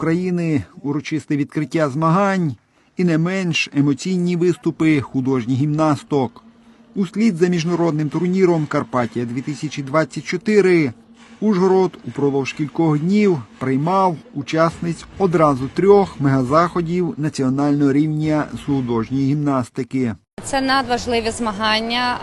України, урочисте відкриття змагань і не менш емоційні виступи художніх гімнасток. Услід за міжнародним турніром Карпатія 2024 Ужгород упродовж кількох днів приймав учасниць одразу трьох мегазаходів національного рівня з художньої гімнастики. Це надважливі змагання,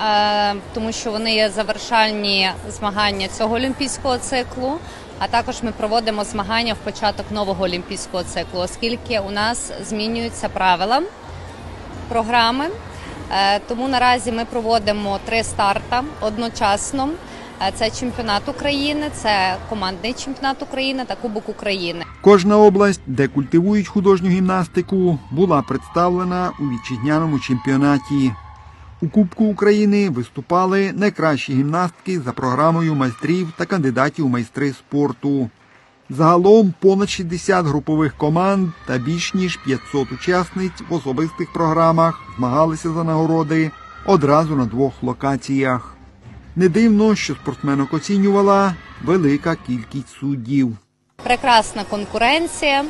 е, тому що вони є завершальні змагання цього олімпійського циклу. А також ми проводимо змагання в початок нового олімпійського циклу, оскільки у нас змінюються правила програми. Е, Тому наразі ми проводимо три старта одночасно. Е, Це чемпіонат України, це командний чемпіонат України та Кубок України. Кожна область, де культивують художню гімнастику, була представлена у вітчизняному чемпіонаті. У Кубку України виступали найкращі гімнастки за програмою майстрів та кандидатів у майстри спорту. Загалом понад 60 групових команд та більш ніж 500 учасниць в особистих програмах змагалися за нагороди одразу на двох локаціях. Не дивно, що спортсменок оцінювала велика кількість суддів. Прекрасна конкуренція,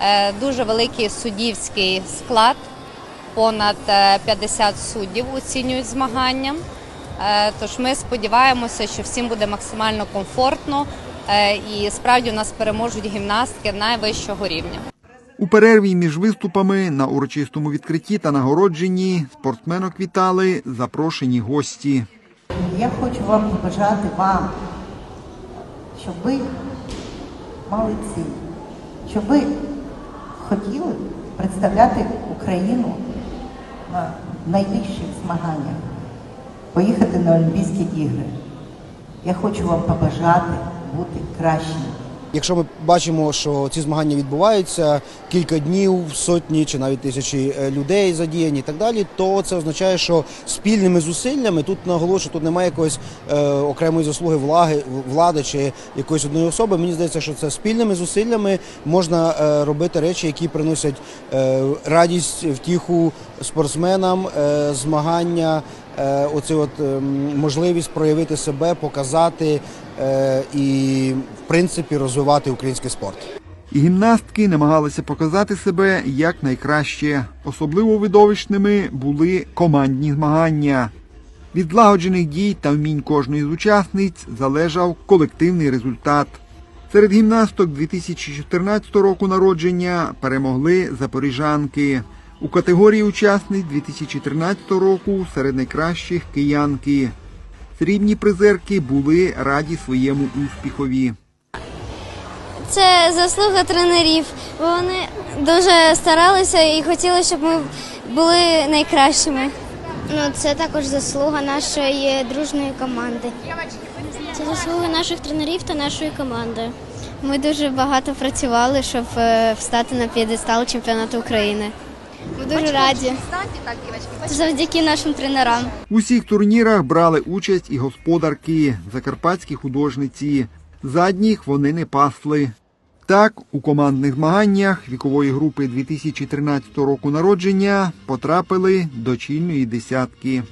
е, дуже великий суддівський склад. Понад е, 50 суддів оцінюють змагання. Е, Тож ми сподіваємося, що всім буде максимально комфортно е, і справді у нас переможуть гімнастки найвищого рівня. У перерві між виступами на урочистому відкритті та нагородженні спортсменок вітали запрошені гості. Я хочу вам побажати вам, щоб ви мали ціль, щоб ви хотіли представляти Україну на найвищих змаганнях, поїхати на Олімпійські ігри. Я хочу вам побажати бути кращими. Якщо ми бачимо, що ці змагання відбуваються кілька днів, сотні чи навіть тисячі е, людей задіяні і так далі, то це означає, що спільними зусиллями тут наголошую, тут немає якоїсь е, окремої заслуги влади, влади чи якоїсь одної особи. Мені здається, що це спільними зусиллями можна е, робити речі, які приносять е, радість, втіху спортсменам, е, змагання. Е, Оце от ем, можливість проявити себе, показати е, і в принципі розвивати український спорт. І гімнастки намагалися показати себе як найкраще. Особливо видовищними були командні змагання. Від злагоджених дій та вмінь кожної з учасниць залежав колективний результат. Серед гімнасток 2014 року народження перемогли запоріжанки. У категорії учасниць 2013 року серед найкращих киянки. Срібні призерки були раді своєму успіхові. Це заслуга тренерів, бо вони дуже старалися і хотіли, щоб ми були найкращими. Ну, це також заслуга нашої дружної команди. Це заслуга наших тренерів та нашої команди. Ми дуже багато працювали, щоб е, встати на п'єдестал чемпіонату України. Ми дуже раді. Це завдяки нашим тренерам. У усіх турнірах брали участь і господарки, закарпатські художниці. Задніх вони не пасли. Так, у командних змаганнях вікової групи 2013 року народження потрапили до чільної десятки.